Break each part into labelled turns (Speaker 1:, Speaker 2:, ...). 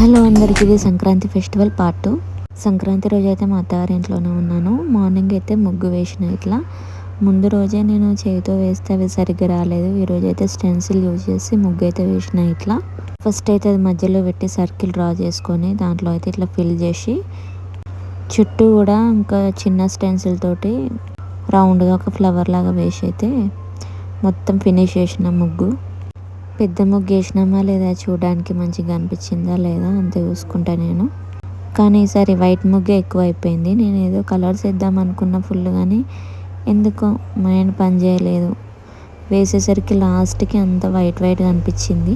Speaker 1: Hello అందరికి ఇది Sankranti festival part two. Sankranti రోజు అయితే మా అత్తగారి ఇంట్లోనే ఉన్నాను. మార్నింగ్ అయితే ముగ్గు వేసిన ఇట్లా. ముందు రోజే నేను చేతితో వేస్తే అవి సరిగ్గా రాలేదు. ఈరోజు అయితే స్టెన్సిల్ యూజ్ చేసి ముగ్గు అయితే వేసిన ఇట్లా. ఫస్ట్ అయితే అది మధ్యలో పెట్టి సర్కిల్ డ్రా చేసుకొని దాంట్లో అయితే ఇట్లా ఫిల్ చేసి చుట్టూ కూడా ఇంకా చిన్న స్టెన్సిల్ తోటి రౌండ్గా ఒక ఫ్లవర్ లాగా వేసి అయితే మొత్తం ఫినిష్ చేసిన ముగ్గు. పెద్ద ముగ్గు వేసినామా లేదా చూడడానికి మంచిగా అనిపించిందా లేదా అంత చూసుకుంటా నేను. కానీ ఈసారి వైట్ ముగ్గే ఎక్కువ అయిపోయింది నేను ఏదో కలర్స్ వేద్దాం అనుకున్న ఫుల్ కానీ ఎందుకో మైండ్ పని చేయలేదు. వేసేసరికి లాస్ట్కి అంత వైట్ వైట్గా అనిపించింది.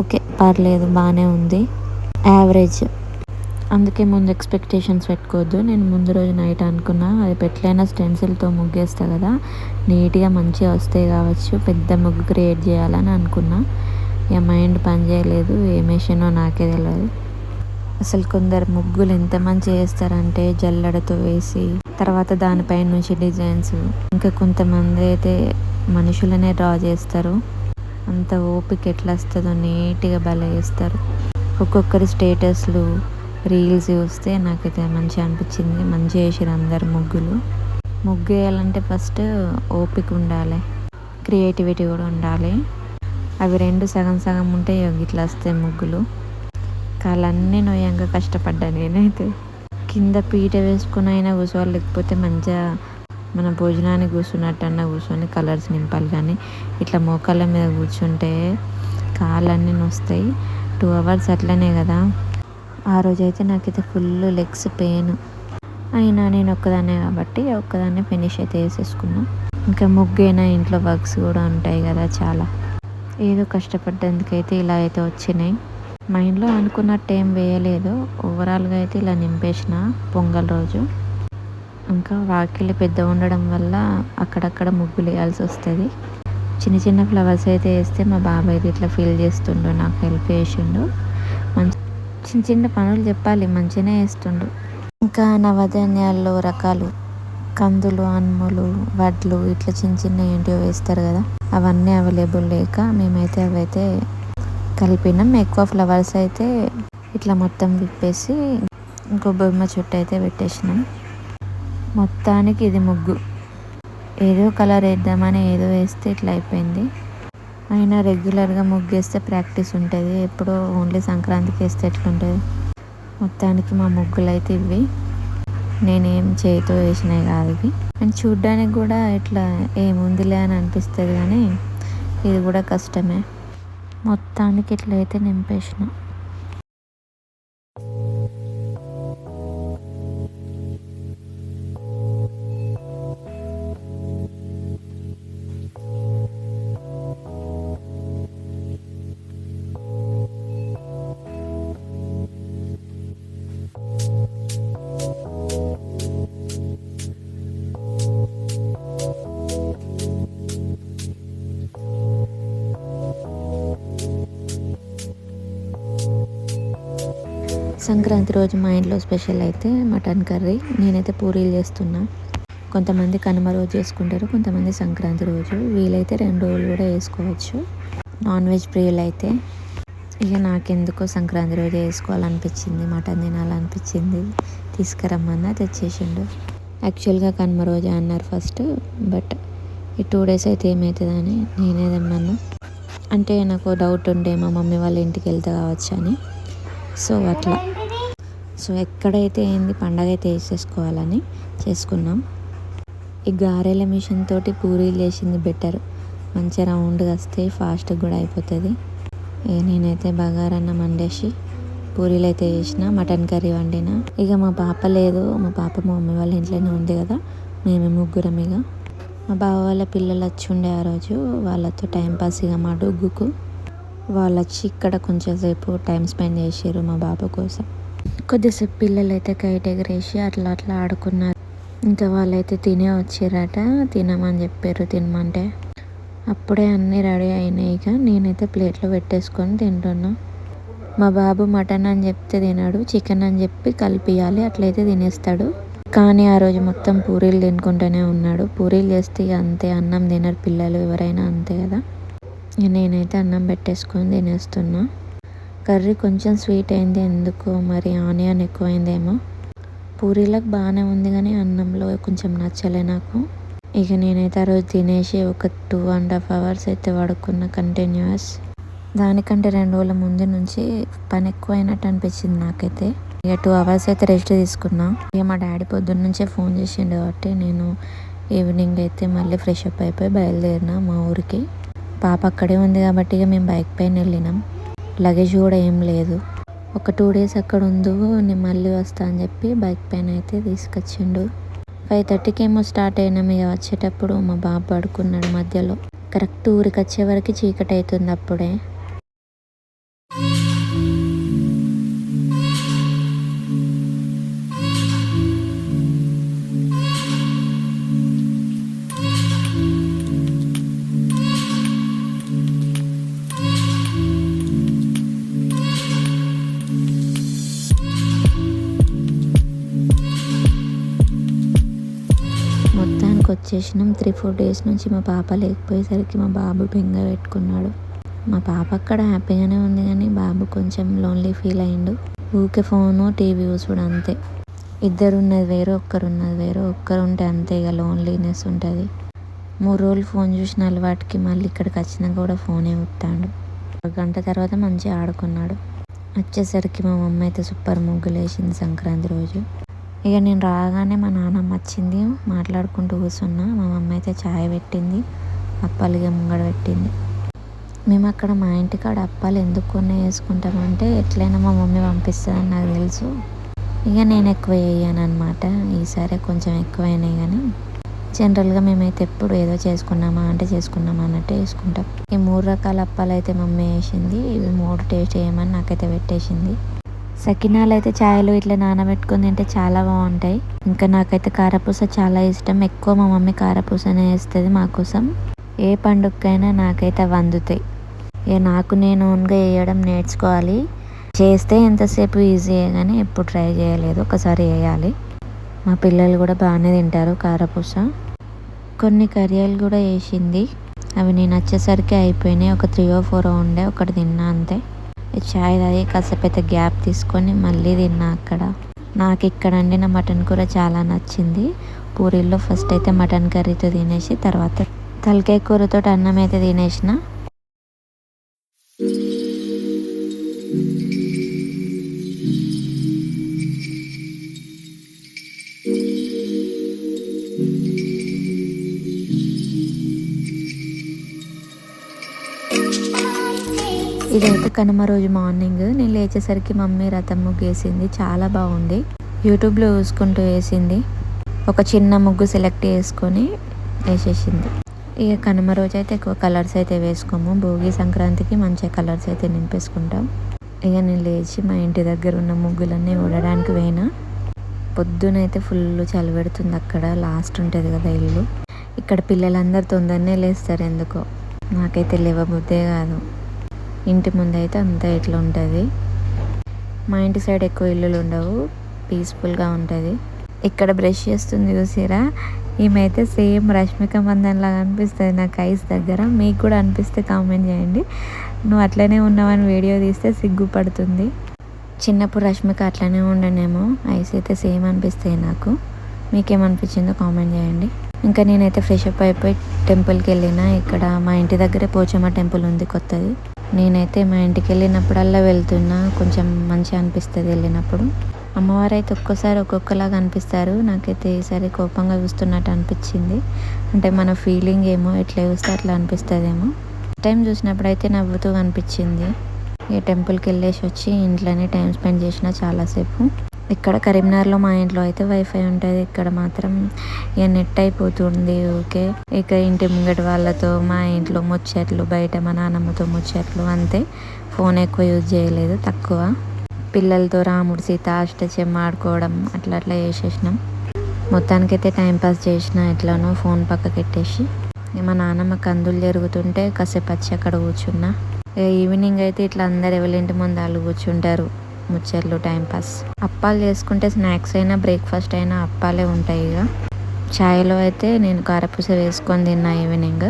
Speaker 1: ఓకే పర్లేదు బాగానే ఉంది. యావరేజ్. అందుకే ముందు ఎక్స్పెక్టేషన్స్ పెట్టుకోవద్దు. నేను ముందు రోజు నైట్ అనుకున్నా అది పెట్టలేనా స్టెన్సిల్తో ముగ్గేస్తా కదా. నీట్గా మంచిగా వస్తాయి కావచ్చు పెద్ద ముగ్గు క్రియేట్ చేయాలని అనుకున్నా. ఇక మైండ్ పని చేయలేదు ఏమేషనో నాకే తెలియదు అసలు కొందరు ముగ్గులు ఎంత మంచిగా వేస్తారంటే జల్లడతో వేసి తర్వాత దానిపై నుంచి డిజైన్స్ ఇంకా కొంతమంది అయితే మనుషులనే డ్రా చేస్తారు. అంత ఓపిక ఎట్లా వస్తుందో నీట్గా భలే వేస్తారు ఒక్కొక్కరి స్టేటస్లు రీల్స్ చూస్తే నాకైతే మంచిగా అనిపించింది. మంచిగా వేసారు అందరు ముగ్గులు. ముగ్గు వేయాలంటే ఫస్ట్ ఓపిక ఉండాలి. క్రియేటివిటీ కూడా ఉండాలి. అవి రెండు సగం సగం ఉంటే ఇట్లా వస్తాయి ముగ్గులు. కాళ్ళన్నీ నోయంగా కష్టపడ్డా నేనైతే. కింద పీట వేసుకుని అయినా కూర్చోవాలి లేకపోతే మంచిగా మన భోజనానికి కూర్చున్నట్టన్నా కూర్చొని కలర్స్ నింపాలి కానీ ఇట్లా మోకాళ్ళ మీద కూర్చుంటే కాళ్ళన్నీ నొస్తాయి. టూ అవర్స్ అట్లనే కదా. ఆ రోజైతే నాకైతే ఫుల్ లెగ్స్ పెయిన్. అయినా నేను ఒక్కదాన్నే కాబట్టి ఒక్కదాన్నే ఫినిష్ అయితే వేసేసుకున్నా ఇంకా ముగ్గైనా ఇంట్లో వర్క్స్ కూడా ఉంటాయి కదా చాలా. ఏదో కష్టపడ్డందుకైతే ఇలా అయితే వచ్చినాయి. మైండ్లో అనుకున్నట్టు ఏం వేయలేదు. ఓవరాల్గా అయితే ఇలా నింపేసిన పొంగల్ రోజు. ఇంకా వాకిలి పెద్ద ఉండడం వల్ల అక్కడక్కడ ముగ్గులు వేయాల్సి వస్తుంది. చిన్న చిన్న ఫ్లవర్స్ అయితే వేస్తే మా బాబాయ్ ఇట్లా ఫీల్ చేస్తుండు నాకు హెల్ప్ చేసిండు. చిన్న చిన్న పనులు చెప్పాలి మంచిగానే వేస్తుండు ఇంకా నవధాన్యాల్లో రకాలు కందులు అన్ములు వడ్లు ఇట్లా చిన్న చిన్న ఏంటివో వేస్తారు కదా అవన్నీ అవైలబుల్ లేక మేమైతే అవైతే కలిపినాం. ఎక్కువ ఫ్లవర్స్ అయితే ఇట్లా మొత్తం విప్పేసి ఇంకో బొమ్మ చుట్టూ అయితే పెట్టేసినాం. మొత్తానికి ఇది ముగ్గు. ఏదో కలర్ వేద్దామని ఏదో వేస్తే ఇట్లా అయిపోయింది. అయినా రెగ్యులర్గా ముగ్గేస్తే ప్రాక్టీస్ ఉంటుంది. ఎప్పుడో ఓన్లీ సంక్రాంతికి వేస్తే ఎట్లుంటుంది? మొత్తానికి మా ముగ్గులు అయితే ఇవి నేనేం చేతితో వేసినాయి కాదు ఇవి. అండ్ చూడ్డానికి కూడా ఇట్లా ఏముందిలే అని అనిపిస్తుంది కానీ ఇది కూడా కష్టమే. మొత్తానికి ఇట్లా అయితే నింపేసిన. సంక్రాంతి రోజు మా ఇంట్లో స్పెషల్ అయితే మటన్ కర్రీ. నేనైతే పూరీలు చేస్తున్నా. కొంతమంది కనుమ రోజు చేసుకుంటారు కొంతమంది సంక్రాంతి రోజు. వీలైతే రెండు రోజులు కూడా వేసుకోవచ్చు నాన్ వెజ్ ప్రియులు అయితే. ఇక నాకెందుకో సంక్రాంతి రోజు వేసుకోవాలనిపించింది మటన్ తినాలనిపించింది. తీసుకురమ్మన్నా తెచ్చేసిండు. యాక్చువల్గా కనుమ రోజు అన్నారు ఫస్ట్ బట్ ఈ టూ డేస్ అయితే ఏమవుతుందని నేనే తెమ్మన్నా. అంటే నాకు డౌట్ ఉండే మా మమ్మీ వాళ్ళ ఇంటికి వెళ్తే కావచ్చు అని. సో అట్లా. సో ఎక్కడైతే ఏంది పండగ అయితే వేసేసుకోవాలని చేసుకున్నాం. ఈ గారెల మిషన్ తోటి పూరీలు చేసింది బెటర్. మంచిగా రౌండ్గా వస్తే ఫాస్ట్గా కూడా అయిపోతుంది. నేనైతే బగారన్నం వండేసి పూరీలు అయితే చేసిన మటన్ కర్రీ వండిన. ఇక మా పాప లేదు. మా పాప మా మమ్మీ వాళ్ళ ఇంట్లోనే ఉంది కదా. మేము ముగ్గురం ఇక. మా బావ వాళ్ళ పిల్లలు వచ్చి ఉండే ఆ రోజు. వాళ్ళతో టైంపాస్ ఇక మా డొగ్గుకు. వాళ్ళు వచ్చి ఇక్కడ కొంచెం సేపు టైం స్పెండ్ చేసారు మా బాబు కోసం. కొద్దిసేపు పిల్లలు అయితే కైట్ ఎగరేసి అట్లా అట్లా ఆడుకున్నారు. ఇంకా వాళ్ళైతే తినే వచ్చారట తినమని చెప్పారు తినమంటే. అప్పుడే అన్నీ రెడీ అయినాయి ఇక నేనైతే ప్లేట్లో పెట్టేసుకొని తింటున్నా. మా బాబు మటన్ అని చెప్తే తినాడు చికెన్ అని చెప్పి కలిపియాలి అట్లయితే తినేస్తాడు. కానీ ఆ రోజు మొత్తం పూరీలు తినుకుంటూనే ఉన్నాడు. పూరీలు చేస్తే అంతే అన్నం తినరు పిల్లలు ఎవరైనా అంతే కదా. నేనైతే అన్నం పెట్టేసుకొని తినేస్తున్నా. కర్రీ కొంచెం స్వీట్ అయింది ఎందుకు మరి ఆనియన్ ఎక్కువైందేమో. పూరీలకు బాగానే ఉంది కానీ అన్నంలో కొంచెం నచ్చలే నాకు. ఇక నేనైతే ఆ రోజు తినేసి ఒక టూ అండ్ హాఫ్ అవర్స్ అయితే పడుకున్న కంటిన్యూస్ దానికంటే రెండు రోజుల ముందు నుంచి పని ఎక్కువ అయినట్టు అనిపించింది నాకైతే. ఇక టూ అవర్స్ అయితే రెస్ట్ తీసుకున్నా. ఇక మా డాడీ పొద్దున్న నుంచే ఫోన్ చేసిండు కాబట్టి నేను ఈవినింగ్ అయితే మళ్ళీ ఫ్రెష్ అప్ అయిపోయి బయలుదేరిన మా ఊరికి. పాప అక్కడే ఉంది కాబట్టి ఇక మేము బైక్ పైన వెళ్ళినాం. లగేజ్ కూడా ఏం లేదు. ఒక టూ డేస్ అక్కడ ఉండు నేను మళ్ళీ వస్తా అని చెప్పి బైక్ పైన అయితే తీసుకొచ్చిండు. ఫైవ్ థర్టీకి ఏమో స్టార్ట్ అయినాం ఇక వచ్చేటప్పుడు మా బాబు పడుకున్నాడు మధ్యలో. కరెక్ట్ ఊరికి వచ్చే వరకు చీకటి అవుతుంది అప్పుడే. వచ్చేసినాం త్రీ ఫోర్ డేస్ నుంచి మా పాప లేకపోయేసరికి మా బాబు బెంగ పెట్టుకున్నాడు. మా పాప అక్కడ హ్యాపీగానే ఉంది కానీ బాబు కొంచెం లోన్లీ ఫీల్ అయిండు. ఊకే ఫోను టీవీ చూసుడు అంతే. ఇద్దరు ఉన్నది వేరు ఒక్కరు ఉన్నది వేరు. ఒక్కరు ఉంటే అంతే ఇక లోన్లీనెస్ ఉంటుంది. మూడు రోజులు ఫోన్ చూసిన అలవాటుకి మళ్ళీ ఇక్కడికి వచ్చినాక కూడా ఫోనే ఉత్తాడు ఒక గంట తర్వాత మంచిగా ఆడుకున్నాడు. వచ్చేసరికి మా మమ్మీ అయితే సూపర్ ముగ్గులు వేసింది సంక్రాంతి రోజు. ఇక నేను రాగానే మా నాన్నమ్మ వచ్చింది మాట్లాడుకుంటూ కూర్చున్నా. మా మమ్మీ అయితే చాయ్ పెట్టింది అప్పాలుగా ముంగడ పెట్టింది. మేము అక్కడ మా ఇంటికాడ అప్పాలు ఎందుకు కొన్ని వేసుకుంటామంటే ఎట్లయినా మా మమ్మీ పంపిస్తుందని నాకు తెలుసు. ఇక నేను ఎక్కువ వేయను అనమాట ఈసారి కొంచెం ఎక్కువైనాయి కానీ జనరల్గా మేమైతే ఎప్పుడు ఏదో చేసుకున్నామా అంటే చేసుకున్నామా అన్నట్టు వేసుకుంటాం ఈ మూడు రకాల అప్పాలు అయితే మమ్మీ వేసింది. ఇవి మూడు టేస్ట్ చేయమని నాకైతే పెట్టేసింది. సకినాలు అయితే ఛాయలు ఇట్లా నానబెట్టుకుని తింటే చాలా బాగుంటాయి. ఇంకా నాకైతే కారపూస చాలా ఇష్టం. ఎక్కువ మా మమ్మీ కారపూసనే వేస్తుంది మాకోసం ఏ పండుగకైనా నాకైతే అవి అందుతాయి. ఇక నాకు నేను ఓన్గా వేయడం నేర్చుకోవాలి. చేస్తే ఎంతసేపు ఈజీయే కానీ ఎప్పుడు ట్రై చేయలేదు. ఒకసారి వేయాలి. మా పిల్లలు కూడా బాగానే తింటారు కారపూస. కొన్ని కర్రీలు కూడా వేసింది. అవి నేను వచ్చేసరికి అయిపోయినాయి. ఒక త్రీ ఓ ఫోర్ ఉండే. ఒకటి తిన్నా అంతే. చాయ్ తాగి కాసేపు అయితే గ్యాప్ తీసుకొని మళ్ళీ తిన్నా అక్కడ. నాకు ఇక్కడ వండిన మటన్ కూర చాలా నచ్చింది. పూరీల్లో ఫస్ట్ అయితే మటన్ కర్రీతో తినేసి తర్వాత తలకాయ కూరతో అన్నం అయితే తినేసిన. ఇదైతే కనుమ రోజు మార్నింగ్. నేను లేచేసరికి మమ్మీ రథం ముగ్గు వేసింది. చాలా బాగుంది. యూట్యూబ్లో చూసుకుంటూ వేసింది. ఒక చిన్న ముగ్గు సెలెక్ట్ చేసుకొని వేసేసింది. ఇక కనుమ రోజు అయితే ఎక్కువ కలర్స్ అయితే వేసుకోము. భోగి సంక్రాంతికి మంచిగా కలర్స్ అయితే నింపేసుకుంటాం. ఇక నేను లేచి మా ఇంటి దగ్గర ఉన్న ముగ్గులన్నీ ఊడడానికి పోయినా. పొద్దునైతే ఫుల్ చలి పెడుతుంది అక్కడ. లాస్ట్ ఉంటుంది కదా ఇల్లు. ఇక్కడ పిల్లలందరూ తొందరనే లేస్తారు ఎందుకో. నాకైతే లేవబుద్దే కాదు. ఇంటి ముందు అయితే అంతా ఇట్లా ఉంటుంది మా ఇంటి సైడ్ ఎక్కువ ఇల్లులు ఉండవు పీస్ఫుల్గా ఉంటుంది. ఇక్కడ బ్రష్ చేస్తుంది చూసిరా? ఈమె అయితే సేమ్ రష్మిక మందన్ లాగా అనిపిస్తుంది. నాకు ఐస్ దగ్గర. మీకు కూడా అనిపిస్తే కామెంట్ చేయండి. నువ్వు అట్లనే ఉన్నావని వీడియో తీస్తే సిగ్గుపడుతుంది. చిన్నప్పుడు రష్మిక అట్లనే ఉండనేమో. ఐస్ అయితే సేమ్ అనిపిస్తాయి నాకు. మీకేమనిపించిందో కామెంట్ చేయండి. ఇంకా నేనైతే ఫ్రెష్ అప్ అయిపోయి టెంపుల్కి వెళ్ళిన ఇక్కడ మా ఇంటి దగ్గరే పోచమ్మ టెంపుల్ ఉంది కొత్తది. నేనైతే మా ఇంటికి వెళ్ళినప్పుడల్లా వెళ్తున్నా. కొంచెం మంచిగా అనిపిస్తుంది వెళ్ళినప్పుడు. అమ్మవారు అయితే ఒక్కోసారి ఒక్కొక్కలాగా అనిపిస్తారు. నాకైతే ఈసారి కోపంగా చూస్తున్నట్టు అనిపించింది. అంటే మన ఫీలింగ్ ఏమో ఎట్లా చూస్తే అట్లా అనిపిస్తుందేమో. టైం చూసినప్పుడు అయితే నవ్వుతూ అనిపించింది. ఈ టెంపుల్కి వెళ్ళేసి వచ్చి ఇంట్లోనే టైం స్పెండ్ చేసిన చాలాసేపు. ఇక్కడ కరీంనగర్లో మా ఇంట్లో అయితే వైఫై ఉంటుంది. ఇక్కడ మాత్రం ఇక నెట్ అయిపోతుంది ఓకే? ఇక ఇంటి ముంగటి వాళ్ళతో మా ఇంట్లో ముచ్చట్లు బయట మా నాన్నమ్మతో ముచ్చట్లు అంతే. ఫోన్ ఎక్కువ యూజ్ చేయలేదు తక్కువ. పిల్లలతో రాముడు సీత అష్టచెమ్మ ఆడుకోవడం అట్లా అట్లా చేసేసినాం. మొత్తానికైతే టైంపాస్ చేసిన ఎట్లానో ఫోన్ పక్కకెట్టేసి మా నాన్నమ్మ కందులు జరుగుతుంటే కాసేపు వచ్చి అక్కడ కూర్చున్నా. ఈవినింగ్ అయితే ఇట్లా అందరు ఎవరింటి ముందు వాళ్ళు కూర్చుంటారు. ముచ్చట్లు టైంపాస్ అప్పాలు చేసుకుంటే స్నాక్స్ అయినా బ్రేక్ఫాస్ట్ అయినా అప్పాలే ఉంటాయి ఇక ఛాయ్లో అయితే నేను కారపూస వేసుకొని తిన్నా ఈవినింగ్.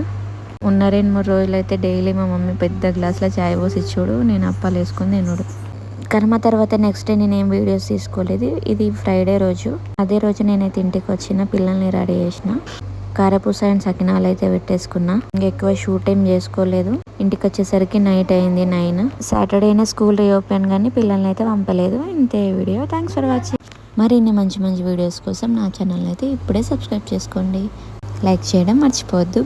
Speaker 1: ఉన్న రెండు మూడు రోజులు అయితే డైలీ మా మమ్మీ పెద్ద గ్లాస్లో చాయ్ పోసి ఇచ్చుడు నేను అప్పాలు వేసుకొని తినుడు. కర్మ తర్వాత నెక్స్ట్ డే నేను ఏం వీడియోస్ తీసుకోలేదు. ఇది ఫ్రైడే రోజు. అదే రోజు నేనైతే ఇంటికి వచ్చిన పిల్లల్ని రెడీ చేసిన. కారపూస అండ్ సకినాలు అయితే పెట్టేసుకున్నా. ఇంకా ఎక్కువ షూట్ ఏం చేసుకోలేదు. ఇంటికి వచ్చేసరికి నైట్ అయింది నైన్ సాటర్డేనే స్కూల్ రీఓపెన్ కానీ పిల్లల్ని అయితే పంపలేదు. ఇంతే వీడియో థ్యాంక్స్ ఫర్ వాచింగ్ మరిన్ని మంచి మంచి వీడియోస్ కోసం నా ఛానల్ అయితే ఇప్పుడే సబ్స్క్రైబ్ చేసుకోండి. లైక్ చేయడం మర్చిపోవద్దు.